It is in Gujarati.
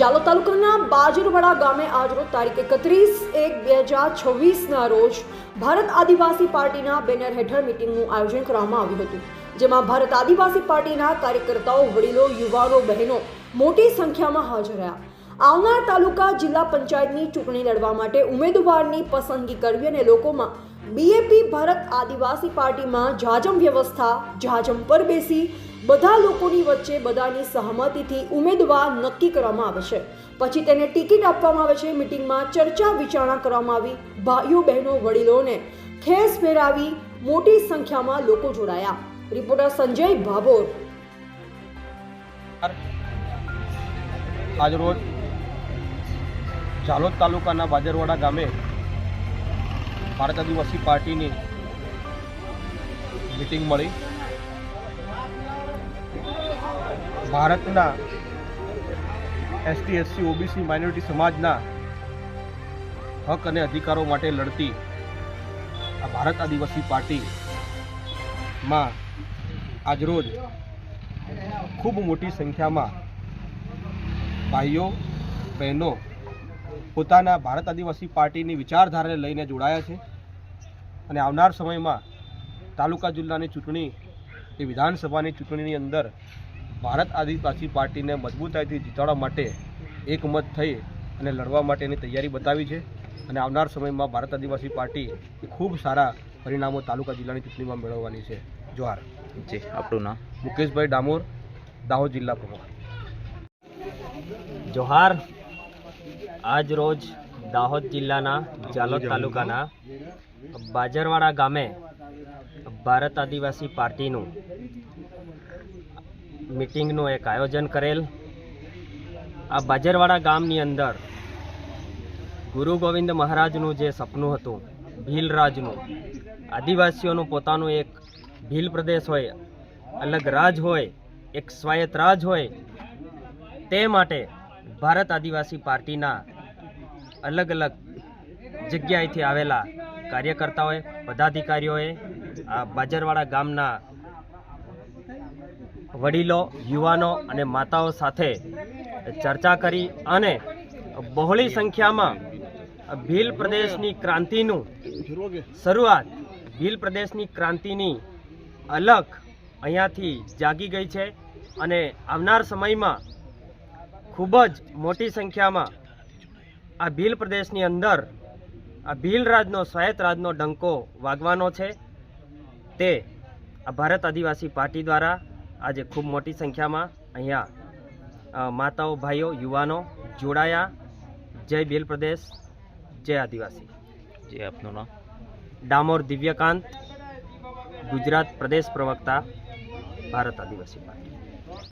જાલોદ તાલુકાના બાજરવાડા ગામે આજરોજ તારીખ એકત્રીસ એક બે હજાર છવ્વીસના રોજ ભારત આદિવાસી પાર્ટીના બેનર હેઠળ મિટિંગનું આયોજન કરવામાં આવ્યું હતું, જેમાં ભારત આદિવાસી પાર્ટીના કાર્યકર્તાઓ, વડીલો, યુવાનો, બહેનો મોટી સંખ્યામાં હાજર રહ્યા. આવનાર તાલુકા જિલ્લા પંચાયતની ચૂંટણી લડવા માટે ઉમેદવારની પસંદગી કરવી અને લોકોમાં બીએપી ભારત આદિવાસી પાર્ટીમાં જાજમ વ્યવસ્થા, જાજમ પર બેસી બધા લોકોની વચ્ચે બધાની સહમતિથી ઉમેદવાર નક્કી કરવામાં આવે છે. પછી તેને ટિકિટ આપવામાં આવે છે. મિટિંગમાં ચર્ચા વિચારણા કરવામાં આવી. ભાઈઓ, બહેનો, વડીલોને ખેસ ફેરાવી મોટી સંખ્યામાં લોકો જોડાયા. રિપોર્ટર સંજય ભાભોર. આજરોજ ઝાલોદ તાલુકાના બાજરવાડા ગામે ભારત આદિવાસી પાર્ટીની મિટિંગ મળી. ભારતના એસટી એસસી ઓબીસી માઇનોરિટી સમાજના હક અને અધિકારો માટે લડતી આ ભારત આદિવાસી પાર્ટીમાં આજરોજ ખૂબ મોટી સંખ્યામાં ભાઈઓ, બહેનો પોતાના ભારત આદિવાસી પાર્ટીની વિચારધારાને લઈને જોડાયા છે અને આવનાર સમયમાં તાલુકા જિલ્લાની ચૂંટણી એ વિધાનસભાની ચૂંટણીની અંદર ભારત આદિવાસી પાર્ટીને મજબૂતાઈથી જીતાડવા માટે એકમત થઈ અને લડવા માટેની તૈયારી બતાવી છે. અને આવનાર સમયમાં ભારત આદિવાસી પાર્ટી ખૂબ સારા પરિણામો તાલુકા જિલ્લાની ચૂંટણીમાં મેળવવાની છે. જોહાર. જી આપણું નામ? મુકેશભાઈ ડામોર દાહોદ જિલ્લા પ્રમુખ. જોહાર આજ રોજ દાહોદ જિલ્લાના જાલોદ તાલુકાના બાજરવાડા ગામે ભારત આદિવાસી પાર્ટીનું મિટિંગનું એક આયોજન કરેલ. આ બાજરવાડા ગામની અંદર ગુરુ ગોવિંદ મહારાજનું જે સપનું હતું, ભીલ રાજનું, આદિવાસીઓનું પોતાનું એક ભીલ પ્રદેશ હોય, અલગ રાજ હોય, એક સ્વાયત્ત રાજ હોય, તે માટે ભારત આદિવાસી પાર્ટીના અલગ અલગ જગ્યાએથી આવેલા કાર્યકર્તાઓએ, પદાધિકારીઓએ આ બાજરવાડા ગામના વડીલો, યુવાનો અને માતાઓ સાથે ચર્ચા કરી અને બહોળી સંખ્યામાં ભીલ પ્રદેશની ક્રાંતિનું શરૂઆત ભીલ પ્રદેશની ક્રાંતિની અલગ અહીંયાથી જાગી ગઈ છે અને આવનાર સમયમાં ખૂબ જ મોટી સંખ્યામાં આ ભીલ પ્રદેશની અંદર આ ભીલ રાજનો, સ્વાયત્ત રાજનો ડંકો વાગવાનો છે. તે આ ભારત આદિવાસી પાર્ટી દ્વારા આજે ખૂબ મોટી સંખ્યામાં અહીંયા માતાઓ ભાઈઓ યુવાનો જોડાયા. જય બેલ પ્રદેશ જય આદિવાસી. જય આપનું નામ? ડામોર દિવ્યકાંત ગુજરાત પ્રદેશ પ્રવક્તા ભારત આદિવાસી પાર્ટી.